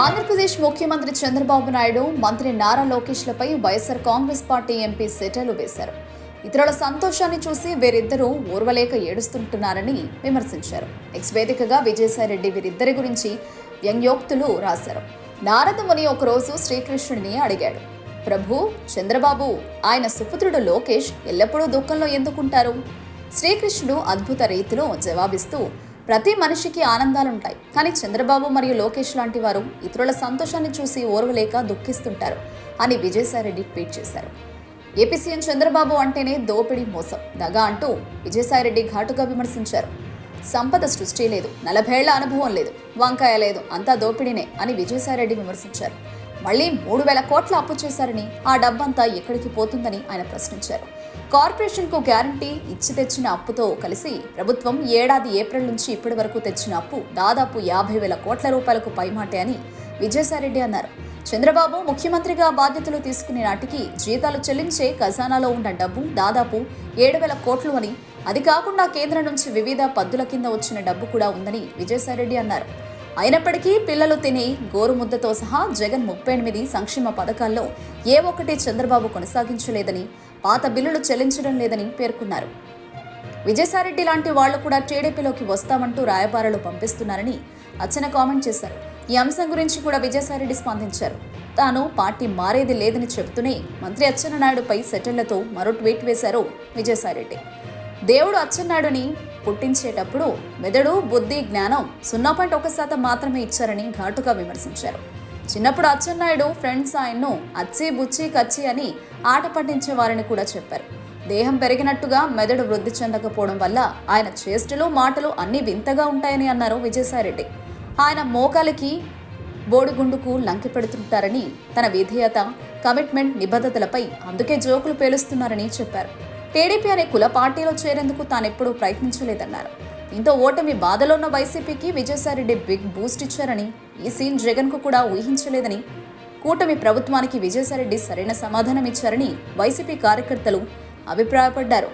ఆంధ్రప్రదేశ్ ముఖ్యమంత్రి చంద్రబాబు నాయుడు మంత్రి నారా లోకేష్లపై వైఎస్ఆర్ కాంగ్రెస్ పార్టీ ఎంపీ సెటలు వేశారు. ఇతరుల సంతోషాన్ని చూసి వీరిద్దరూ ఊర్వలేక ఏడుస్తుంటున్నారని విమర్శించారు. ఎక్స్ వేదికగా విజయసాయిరెడ్డి వీరిద్దరి గురించి వ్యంగ్యోక్తులు రాశారు. నారదముని ఒకరోజు శ్రీకృష్ణుడిని అడిగాడు. ప్రభు చంద్రబాబు ఆయన సుపుత్రుడు లోకేష్ ఎల్లప్పుడూ దుఃఖంలో ఎందుకుంటారు? శ్రీకృష్ణుడు అద్భుత రీతిలో జవాబిస్తూ ప్రతి మనిషికి ఆనందాలుంటాయి కానీ చంద్రబాబు మరియు లోకేష్ లాంటి వారు ఇతరుల సంతోషాన్ని చూసి ఓర్వలేక దుఃఖిస్తుంటారు అని విజయసాయిరెడ్డి ట్వీట్ చేశారు. ఏపీ సీఎం చంద్రబాబు అంటేనే దోపిడీ మోసం దగా అంటూ విజయసాయిరెడ్డి ఘాటుగా విమర్శించారు. సంపద సృష్టి లేదు నలభేళ్ళ అనుభవం లేదు వంకాయ లేదు అంతా దోపిడీనే అని విజయసాయిరెడ్డి విమర్శించారు. మళ్ళీ మూడు వేల కోట్ల అప్పు చేశారని ఆ డబ్బంతా ఎక్కడికి పోతుందని ఆయన ప్రశ్నించారు. కార్పొరేషన్కు గ్యారంటీ ఇచ్చి తెచ్చిన అప్పుతో కలిసి ప్రభుత్వం ఏడాది ఏప్రిల్ నుంచి ఇప్పటి వరకు తెచ్చిన అప్పు దాదాపు యాభై వేల కోట్ల రూపాయలకు పైమాటే అని విజయసాయిరెడ్డి అన్నారు. చంద్రబాబు ముఖ్యమంత్రిగా బాధ్యతలు తీసుకునే నాటికి జీతాలు చెల్లించే ఖజానాలో ఉన్న డబ్బు దాదాపు ఏడు వేల కోట్లు అని అది కాకుండా కేంద్రం నుంచి వివిధ పద్దుల కింద వచ్చిన డబ్బు కూడా ఉందని విజయసాయిరెడ్డి అన్నారు. అయినప్పటికీ పిల్లలు తినే గోరుముద్దతో సహా జగన్ ముప్పై ఎనిమిది సంక్షేమ పథకాల్లో ఏ ఒక్కటి చంద్రబాబు కొనసాగించలేదని పాత బిల్లులు చెల్లించడం లేదని పేర్కొన్నారు. విజయసాయిరెడ్డి లాంటి వాళ్ళు కూడా టీడీపీలోకి వస్తామంటూ రాయబారాలు పంపిస్తున్నారని అచ్చన కామెంట్ చేశారు. ఈ అంశం గురించి కూడా విజయసాయిరెడ్డి స్పందించారు. తాను పార్టీ మారేది లేదని చెబుతూనే మంత్రి అచ్చెన్నాయుడుపై సెటిళ్ళతో మరో ట్వీట్ వేశారు విజయసాయిరెడ్డి. దేవుడు అచ్చెన్నాయుడుని పుట్టించేటప్పుడు మెదడు బుద్ధి జ్ఞానం సున్నా పాయింట్ ఒక శాతం మాత్రమే ఇచ్చారని ఘాటుగా విమర్శించారు. చిన్నప్పుడు అచ్చెన్నాయుడు ఫ్రెండ్స్ ఆయన్ను అచ్చి బుచ్చి కచ్చి అని ఆట పట్టించేవారని కూడా చెప్పారు. దేహం పెరిగినట్టుగా మెదడు వృద్ధి చెందకపోవడం వల్ల ఆయన చేష్టలు మాటలు అన్నీ వింతగా ఉంటాయని అన్నారు విజయసాయిరెడ్డి. ఆయన మోకాలికి బోడిగుండుకు లంకి పెడుతుంటారని తన విధేయత కమిట్మెంట్ నిబద్ధతలపై అందుకే జోకులు పేలుస్తున్నారని చెప్పారు. టీడీపీ అనే కుల పార్టీలో చేరేందుకు తానెప్పుడూ ప్రయత్నించలేదన్నారు. దీంతో ఓటమి బాధలో ఉన్న వైసీపీకి విజయసాయిరెడ్డి బిగ్ బూస్ట్ ఇచ్చారని ఈ సీన్ జగన్కు కూడా ఊహించలేదని కూటమి ప్రభుత్వానికి విజయసాయిరెడ్డి సరైన సమాధానం ఇచ్చారని వైసీపీ కార్యకర్తలు అభిప్రాయపడ్డారు.